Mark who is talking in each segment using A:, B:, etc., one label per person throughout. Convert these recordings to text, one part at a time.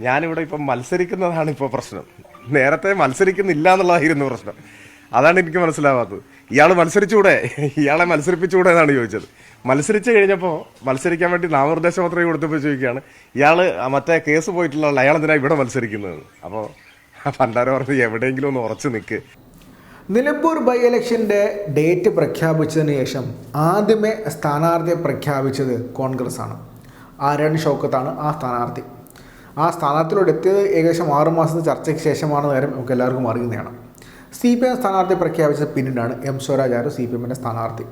A: ഞാനിവിടെ ഇപ്പം മത്സരിക്കുന്നതാണ് ഇപ്പോൾ പ്രശ്നം. നേരത്തെ മത്സരിക്കുന്നില്ല എന്നുള്ളതായിരുന്നു പ്രശ്നം. അതാണ് എനിക്ക് മനസ്സിലാവാത്തത്. ഇയാൾ മത്സരിച്ചുകൂടെ ഇയാളെ മത്സരിപ്പിച്ചുകൂടെ എന്നാണ് ചോദിച്ചത്. മത്സരിച്ച് കഴിഞ്ഞപ്പോൾ മത്സരിക്കാൻ വേണ്ടി നാമനിർദ്ദേശ മാത്രമേ കൊടുത്തപ്പോൾ ചോദിക്കുകയാണ് ഇയാൾ മറ്റേ കേസ് പോയിട്ടുള്ള അയാൾ എന്തിനാണ് ഇവിടെ മത്സരിക്കുന്നത്? അപ്പോൾ പണ്ടാരം പറഞ്ഞ് എവിടെയെങ്കിലും ഒന്ന് ഉറച്ചു നിൽക്ക്
B: നിലമ്പൂർ ബൈ ഇലക്ഷന്റെ ഡേറ്റ് പ്രഖ്യാപിച്ചതിന് ശേഷം ആദ്യമേ സ്ഥാനാർത്ഥിയെ പ്രഖ്യാപിച്ചത് കോൺഗ്രസ് ആണ് ആരാണ് ഷൗക്കത്താണ് ആ സ്ഥാനാർത്ഥി. ആ സ്ഥാനാർത്ഥിയോട് എത്തിയത് ഏകദേശം ആറുമാസത്തെ ചർച്ചയ്ക്ക് ശേഷമാണ് നേരം നമുക്ക് എല്ലാവർക്കും അറിയുന്നതാണ് സി പി എം സ്ഥാനാർത്ഥി പ്രഖ്യാപിച്ചത് പിന്നീടാണ് എം സ്വരാജ് ആയിരുന്നു സി പി എമ്മിന്റെ സ്ഥാനാർത്ഥി.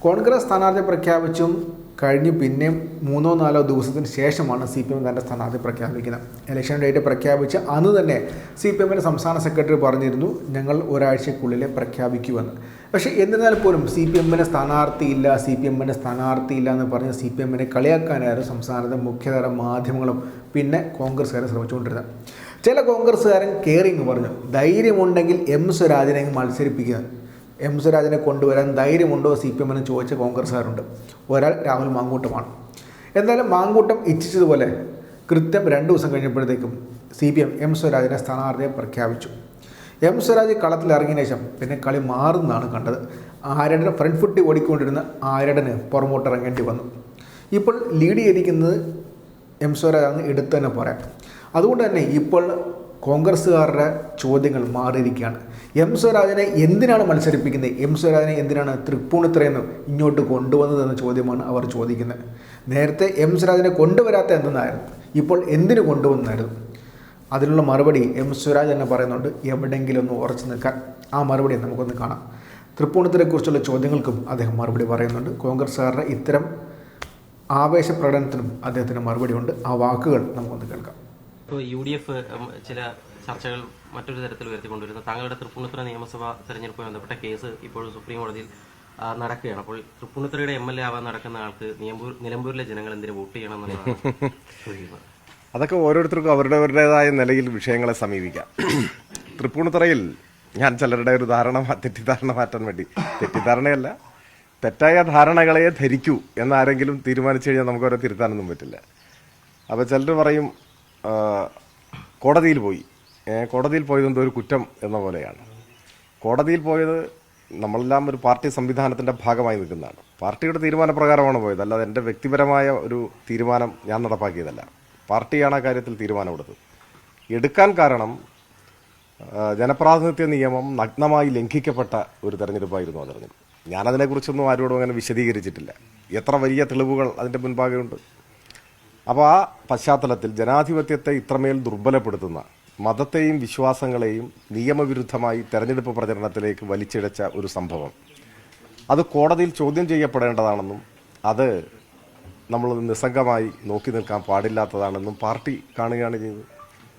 B: കോൺഗ്രസ് സ്ഥാനാർത്ഥി പ്രഖ്യാപിച്ചും കഴിഞ്ഞ് പിന്നെയും മൂന്നോ നാലോ ദിവസത്തിന് ശേഷമാണ് സി പി എം തന്റെ സ്ഥാനാർത്ഥി പ്രഖ്യാപിക്കുന്നത്. ഇലക്ഷൻ ഡേറ്റ് പ്രഖ്യാപിച്ച് അന്ന് തന്നെ സി പി എമ്മിന്റെ സംസ്ഥാന സെക്രട്ടറി പറഞ്ഞിരുന്നു ഞങ്ങൾ ഒരാഴ്ചക്കുള്ളിൽ പ്രഖ്യാപിക്കുമെന്ന്. പക്ഷേ എന്നിരുന്നാൽ പോലും സി പി എമ്മിന് സ്ഥാനാർത്ഥിയില്ല സി പി എമ്മിന് സ്ഥാനാർത്ഥിയില്ല എന്ന് പറഞ്ഞ് സി പി എമ്മിനെ കളിയാക്കാനായിരുന്നു സംസ്ഥാനത്തെ മുഖ്യതര മാധ്യമങ്ങളും പിന്നെ കോൺഗ്രസ്സുകാരെ ശ്രമിച്ചുകൊണ്ടിരുന്നത്. ചില കോൺഗ്രസ്സുകാരൻ കെയറിങ് പറഞ്ഞു ധൈര്യമുണ്ടെങ്കിൽ എം സ്വരാജിനെ മത്സരിപ്പിക്കുക. എം സ്വരാജിനെ കൊണ്ടുവരാൻ ധൈര്യമുണ്ടോ സി പി എമ്മിന് ചോദിച്ച കോൺഗ്രസ്സുകാരുണ്ട് ഒരാൾ രാഹുൽ മാങ്കൂട്ടമാണ്. എന്തായാലും മാങ്കൂട്ടം ഇച്ഛിച്ചതുപോലെ കൃത്യം രണ്ട് ദിവസം കഴിഞ്ഞപ്പോഴത്തേക്കും സി പി എം എം സ്വരാജിനെ സ്ഥാനാർത്ഥിയെ പ്രഖ്യാപിച്ചു. എം സ്വരാജ് കളത്തിലിറങ്ങിയ ശേഷം പിന്നെ കളി മാറുന്നതാണ് കണ്ടത്. ആരടന് ഫ്രണ്ട് ഫുട്ടി ഓടിക്കൊണ്ടിരുന്ന ആരടന് പുറമോട്ട് ഇറങ്ങേണ്ടി വന്നു. ഇപ്പോൾ ലീഡ് ചെയ്തിരിക്കുന്നത് എം സ്വരാജാണ് എടുത്തു തന്നെ പറയാം. അതുകൊണ്ട് തന്നെ ഇപ്പോൾ കോൺഗ്രസ്സുകാരുടെ ചോദ്യങ്ങൾ മാറിയിരിക്കുകയാണ്. എം സ്വരാജിനെ എന്തിനാണ് മത്സരിപ്പിക്കുന്നത്? എം സ്വരാജിനെ എന്തിനാണ് തൃപ്പൂണിത്തുറയിൽ ഇങ്ങോട്ട് കൊണ്ടുവന്നതെന്ന ചോദ്യമാണ് അവർ ചോദിക്കുന്നത്. നേരത്തെ എം സ്വരാജിനെ കൊണ്ടുവരാത്ത എന്തെന്നായിരുന്നു? ഇപ്പോൾ എന്തിനു കൊണ്ടുവന്നായിരുന്നു അതിനുള്ള മറുപടി എം സ്വരാജ് തന്നെ പറയുന്നുണ്ട്. എവിടെയെങ്കിലും ഒന്ന് ഉറച്ചു നിൽക്കാൻ. ആ മറുപടി നമുക്കൊന്ന് കാണാം. തൃപ്പൂണിത്തുറയെക്കുറിച്ചുള്ള ചോദ്യങ്ങൾക്കും അദ്ദേഹം മറുപടി പറയുന്നുണ്ട്. കോൺഗ്രസ്സുകാരുടെ ഇത്തരം ആവേശ പ്രകടനത്തിനും അദ്ദേഹത്തിന് മറുപടിയുണ്ട്. ആ വാക്കുകൾ നമുക്കൊന്ന് കേൾക്കാം.
C: ഇപ്പോൾ യു ഡി എഫ് ചില ചർച്ചകൾ മറ്റൊരു തരത്തിൽ ഉയർത്തിക്കൊണ്ടിരുന്നു. താങ്കളുടെ തൃപ്പൂണിത്തുറ നിയമസഭാ തെരഞ്ഞെടുപ്പുമായി ബന്ധപ്പെട്ട കേസ് ഇപ്പോൾ സുപ്രീം കോടതിയിൽ നടക്കുകയാണ്. അപ്പോൾ തൃപ്പൂണിത്തുറയുടെ എം എൽ എ ആവാൻ നടക്കുന്ന ആൾക്ക് നിലമ്പൂർ നിലമ്പൂരിലെ ജനങ്ങൾ എന്തിനു വോട്ട് ചെയ്യണം എന്നുള്ളതാണ്
A: അതൊക്കെ ഓരോരുത്തർക്കും അവരുടേതായ നിലയിൽ വിഷയങ്ങളെ സമീപിക്കാം. തൃപ്പൂണിത്തുറയിൽ ഞാൻ ചിലരുടെ ഒരു ധാരണ തെറ്റിദ്ധാരണ മാറ്റാൻ വേണ്ടി തെറ്റിദ്ധാരണയല്ല തെറ്റായ ധാരണകളെ ധരിക്കൂ എന്നാരെങ്കിലും തീരുമാനിച്ചു കഴിഞ്ഞാൽ നമുക്ക് അവരെ തിരുത്താനൊന്നും പറ്റില്ല. അപ്പോൾ ചിലർ പറയും കോടതിയിൽ പോയി. കോടതിയിൽ പോയത് എന്തോ ഒരു കുറ്റം എന്ന പോലെയാണ്. കോടതിയിൽ പോയത് നമ്മളെല്ലാം ഒരു പാർട്ടി സംവിധാനത്തിന്റെ ഭാഗമായി നിൽക്കുന്നതാണ്. പാർട്ടിയുടെ തീരുമാനപ്രകാരമാണ് പോയത്. അല്ലാതെ എന്റെ വ്യക്തിപരമായ ഒരു തീരുമാനം ഞാൻ നടപ്പാക്കിയതല്ല. പാർട്ടിയാണ് ആ കാര്യത്തിൽ തീരുമാനമെടുത്തത്. എടുക്കാൻ കാരണം ജനപ്രാതിനിധ്യ നിയമം നഗ്നമായി ലംഘിക്കപ്പെട്ട ഒരു തെരഞ്ഞെടുപ്പായിരുന്നു ആ തെരഞ്ഞെടുപ്പ്. ഞാനതിനെക്കുറിച്ചൊന്നും ആരോടും അങ്ങനെ വിശദീകരിച്ചിട്ടില്ല. എത്ര വലിയ തെളിവുകൾ അതിന്റെ മുൻപാകെയുണ്ട് അപ്പോൾ ആ പശ്ചാത്തലത്തിൽ ജനാധിപത്യത്തെ ഇത്രമേൽ ദുർബലപ്പെടുത്തുന്ന മതത്തെയും വിശ്വാസങ്ങളെയും നിയമവിരുദ്ധമായി തെരഞ്ഞെടുപ്പ് പ്രചരണത്തിലേക്ക് വലിച്ചിഴച്ച ഒരു സംഭവം. അത് കോടതിയിൽ ചോദ്യം ചെയ്യപ്പെടേണ്ടതാണെന്നും അത് നമ്മൾ നിസ്സംഗമായി നോക്കി നിൽക്കാൻ പാടില്ലാത്തതാണെന്നും പാർട്ടി കാണുകയാണ് ചെയ്തത്.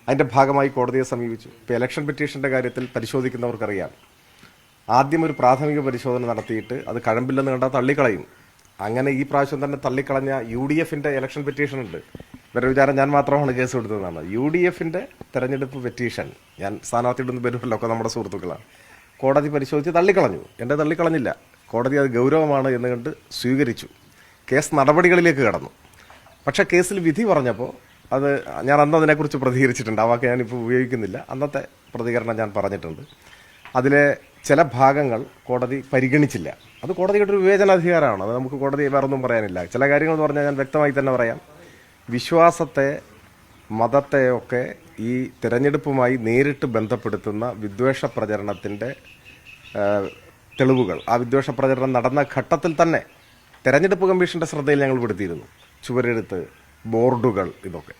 A: അതിന്റെ ഭാഗമായി കോടതിയെ സമീപിച്ചു. ഇപ്പോൾ ഇലക്ഷൻ പെറ്റീഷന്റെ കാര്യത്തിൽ പരിശോധിക്കുന്നവർക്കറിയാം. ആദ്യം ഒരു പ്രാഥമിക പരിശോധന നടത്തിയിട്ട് അത് കഴമ്പില്ലെന്ന് കണ്ടാൽ തള്ളിക്കളയും. അങ്ങനെ ഈ പ്രാവശ്യം തന്നെ തള്ളിക്കളഞ്ഞ യു ഡി എഫിന്റെ ഇലക്ഷൻ പെറ്റീഷൻ ഉണ്ട്. ഇവരുടെ വിചാരം ഞാൻ മാത്രമാണ് കേസ് കൊടുത്തതെന്നാണ് യു ഡി എഫിന്റെ തെരഞ്ഞെടുപ്പ് പെറ്റീഷൻ ഞാൻ സ്ഥാനാർത്ഥിയുടെ പേരുമല്ലോ ഒക്കെ നമ്മുടെ സുഹൃത്തുക്കളാണ്. കോടതി പരിശോധിച്ച് തള്ളിക്കളഞ്ഞു. എന്റെ തള്ളിക്കളഞ്ഞില്ല. കോടതി അത് ഗൗരവമാണ് എന്ന് കണ്ട് സ്വീകരിച്ചു. കേസ് നടപടികളിലേക്ക് കടന്നു. പക്ഷേ കേസിൽ വിധി പറഞ്ഞപ്പോൾ അത് ഞാൻ അന്ന് അതിനെക്കുറിച്ച് പ്രതികരിച്ചിട്ടുണ്ട്. ആ വാക്ക് ഞാനിപ്പോൾ ഉപയോഗിക്കുന്നില്ല. അന്നത്തെ പ്രതികരണം ഞാൻ പറഞ്ഞിട്ടുണ്ട്. അതിലെ ചില ഭാഗങ്ങൾ കോടതി പരിഗണിച്ചില്ല. അത് കോടതിയുടെ ഒരു വിവേചനാധികാരമാണ്. അത് നമുക്ക് കോടതി വേറൊന്നും പറയാനില്ല. ചില കാര്യങ്ങൾ എന്ന് പറഞ്ഞാൽ ഞാൻ വ്യക്തമായി തന്നെ പറയാം. വിശ്വാസത്തെ മതത്തെയൊക്കെ ഈ തിരഞ്ഞെടുപ്പുമായി നേരിട്ട് ബന്ധപ്പെടുത്തുന്ന വിദ്വേഷ പ്രചരണത്തിന്റെ തെളിവുകൾ. ആ വിദ്വേഷ പ്രചരണം നടന്ന ഘട്ടത്തിൽ തന്നെ തെരഞ്ഞെടുപ്പ് കമ്മീഷന്റെ ശ്രദ്ധയിൽ ഞങ്ങൾ പെടുത്തിയിരുന്നു. ചുവരെഴുത്ത് ബോർഡുകൾ ഇതൊക്കെ.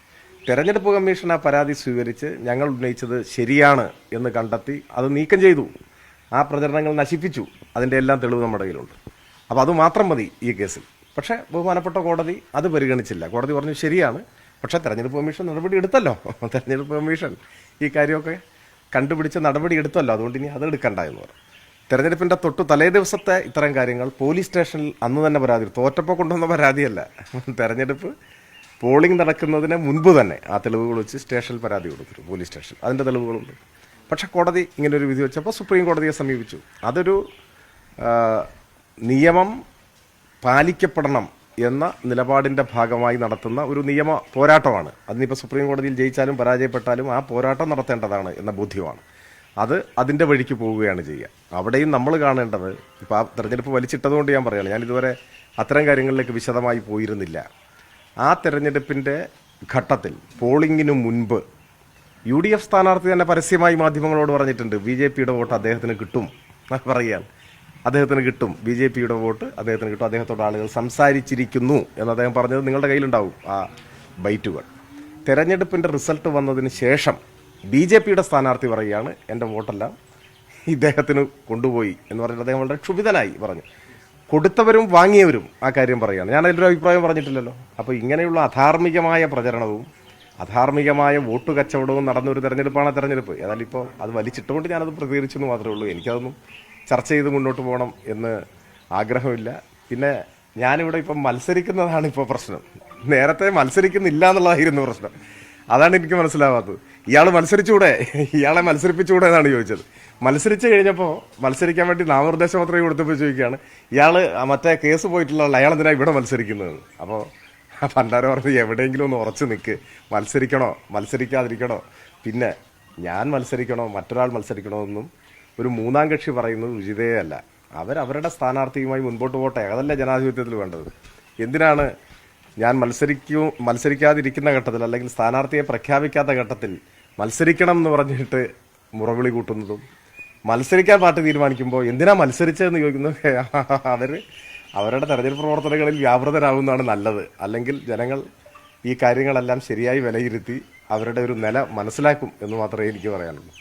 A: തെരഞ്ഞെടുപ്പ് കമ്മീഷൻ ആ പരാതി സ്വീകരിച്ച് ഞങ്ങൾ ഉന്നയിച്ചത് ശരിയാണ് എന്ന് കണ്ടെത്തി അത് നീക്കം ചെയ്തു. ആ പ്രചരണങ്ങൾ നശിപ്പിച്ചു. അതിന്റെ എല്ലാം തെളിവ് നമ്മുടെ കയ്യിലുണ്ട്. അപ്പോൾ അത് മാത്രം മതി ഈ കേസിൽ. പക്ഷേ ബഹുമാനപ്പെട്ട കോടതി അത് പരിഗണിച്ചില്ല. കോടതി പറഞ്ഞു ശരിയാണ്. പക്ഷേ തെരഞ്ഞെടുപ്പ് കമ്മീഷൻ നടപടി എടുത്തല്ലോ. തെരഞ്ഞെടുപ്പ് കമ്മീഷൻ ഈ കാര്യമൊക്കെ കണ്ടുപിടിച്ച് നടപടി എടുത്തല്ലോ. അതുകൊണ്ട് ഇനി അത് എടുക്കണ്ട എന്ന് പറഞ്ഞു. തെരഞ്ഞെടുപ്പിന്റെ തൊട്ട് തലേ ദിവസത്തെ ഇത്തരം കാര്യങ്ങൾ പോലീസ് സ്റ്റേഷനിൽ അന്ന് തന്നെ പരാതി. തോറ്റപ്പോൾ കൊണ്ടുവന്ന പരാതിയല്ല. തെരഞ്ഞെടുപ്പ് പോളിംഗ് നടക്കുന്നതിന് മുൻപ് തന്നെ ആ തെളിവുകൾ വെച്ച് സ്റ്റേഷനിൽ പരാതി കൊടുത്തിരുന്നു. പോലീസ് സ്റ്റേഷൻ അതിന്റെ തെളിവുകളുണ്ട്. പക്ഷെ കോടതി ഇങ്ങനൊരു വിധി വെച്ചപ്പോൾ സുപ്രീം കോടതിയെ സമീപിച്ചു. അതൊരു നിയമം പാലിക്കപ്പെടണം എന്ന നിലപാടിന്റെ ഭാഗമായി നടത്തുന്ന ഒരു നിയമ പോരാട്ടമാണ്. അതിനിപ്പോൾ സുപ്രീം കോടതിയിൽ ജയിച്ചാലും പരാജയപ്പെട്ടാലും ആ പോരാട്ടം നടത്തേണ്ടതാണ് എന്ന ബോധ്യമാണ്. അത് അതിന്റെ വഴിക്ക് പോവുകയാണ് ചെയ്യുക. അവിടെയും നമ്മൾ കാണേണ്ടത് ഇപ്പോൾ ആ തെരഞ്ഞെടുപ്പ് വലിച്ചിട്ടതുകൊണ്ട് ഞാൻ പറയുകയാണ് ഞാൻ ഇതുവരെ അത്തരം കാര്യങ്ങളിലേക്ക് വിശദമായി പോയിരുന്നില്ല. ആ തെരഞ്ഞെടുപ്പിന്റെ ഘട്ടത്തിൽ പോളിംഗിന് മുൻപ് യു ഡി എഫ് സ്ഥാനാർത്ഥി തന്നെ പരസ്യമായി മാധ്യമങ്ങളോട് പറഞ്ഞിട്ടുണ്ട് ബി ജെ പിയുടെ വോട്ട് അദ്ദേഹത്തിന് കിട്ടും പറയുകയാണ് അദ്ദേഹത്തിന് കിട്ടും ബി ജെ പിയുടെ വോട്ട് അദ്ദേഹത്തിന് കിട്ടും. അദ്ദേഹത്തോട് ആളുകൾ സംസാരിച്ചിരിക്കുന്നു എന്ന് അദ്ദേഹം പറഞ്ഞത് നിങ്ങളുടെ കയ്യിലുണ്ടാവും ആ ബൈറ്റുകൾ. തെരഞ്ഞെടുപ്പിന്റെ റിസൾട്ട് വന്നതിന് ശേഷം ബി ജെ പിയുടെ സ്ഥാനാർത്ഥി പറയുകയാണ് എന്റെ വോട്ടെല്ലാം ഇദ്ദേഹത്തിന് കൊണ്ടുപോയി എന്ന് പറഞ്ഞിട്ട് അദ്ദേഹം വളരെ ക്ഷുഭിതനായി പറഞ്ഞു. കൊടുത്തവരും വാങ്ങിയവരും ആ കാര്യം പറയുകയാണ്. ഞാൻ അതിലൊരു അഭിപ്രായം പറഞ്ഞിട്ടില്ലല്ലോ. അപ്പോൾ ഇങ്ങനെയുള്ള അധാർമികമായ പ്രചരണവും അധാർമികമായ വോട്ട് കച്ചവടവും നടന്നൊരു തെരഞ്ഞെടുപ്പാണ് തെരഞ്ഞെടുപ്പ്. ഏതായാലും ഇപ്പോൾ അത് വലിച്ചിട്ടുകൊണ്ട് ഞാനത് പ്രതികരിച്ചു എന്ന് മാത്രമേ ഉള്ളൂ. എനിക്കതൊന്നും ചർച്ച ചെയ്ത് മുന്നോട്ട് പോകണം എന്ന് ആഗ്രഹമില്ല. പിന്നെ ഞാനിവിടെ ഇപ്പം മത്സരിക്കുന്നതാണ് ഇപ്പോൾ പ്രശ്നം. നേരത്തെ മത്സരിക്കുന്നില്ല എന്നുള്ളതായിരുന്നു പ്രശ്നം. അതാണ് എനിക്ക് മനസ്സിലാവാത്തത്. ഇയാൾ മത്സരിച്ചുകൂടെ ഇയാളെ മത്സരിപ്പിച്ചുകൂടെ എന്നാണ് ചോദിച്ചത്. മത്സരിച്ച് കഴിഞ്ഞപ്പോൾ മത്സരിക്കാൻ വേണ്ടി നാമനിർദ്ദേശം മാത്രമേ കൊടുത്തപ്പോൾ ചോദിക്കുകയാണ് ഇയാൾ മറ്റേ കേസ് പോയിട്ടുള്ള അയാൾ എന്തിനാണ് ഇവിടെ മത്സരിക്കുന്നത്? അപ്പോൾ പണ്ടാര പറഞ്ഞു എവിടെയെങ്കിലും ഒന്ന് ഉറച്ചു നിൽക്ക് മത്സരിക്കണോ? മത്സരിക്കാതിരിക്കണോ? പിന്നെ ഞാൻ മത്സരിക്കണോ? മറ്റൊരാൾ മത്സരിക്കണോ എന്നും ഒരു മൂന്നാം കക്ഷി പറയുന്നത് ഉചിതേ അല്ല അവരവരുടെ സ്ഥാനാർത്ഥിയുമായി മുൻപോട്ട് പോട്ടെ. അതല്ല ജനാധിപത്യത്തിൽ വേണ്ടത്. എന്തിനാണ് ഞാൻ മത്സരിക്കൂ മത്സരിക്കാതിരിക്കുന്ന ഘട്ടത്തിൽ അല്ലെങ്കിൽ സ്ഥാനാർത്ഥിയെ പ്രഖ്യാപിക്കാത്ത ഘട്ടത്തിൽ മത്സരിക്കണം എന്ന് പറഞ്ഞിട്ട് മുറവിളി കൂട്ടുന്നതും? മത്സരിക്കാൻ പാർട്ടി തീരുമാനിക്കുമ്പോൾ എന്തിനാ മത്സരിച്ചതെന്ന് ചോദിക്കുന്നത്? അവർ അവരുടെ തെരഞ്ഞെടുപ്പ് പ്രവർത്തനങ്ങളിൽ വ്യാപൃതരാകുന്നതാണ് നല്ലത്. അല്ലെങ്കിൽ ജനങ്ങൾ ഈ കാര്യങ്ങളെല്ലാം ശരിയായി വിലയിരുത്തി അവരുടെ ഒരു നില മനസ്സിലാക്കും എന്ന് മാത്രമേ എനിക്ക് പറയാനുള്ളൂ.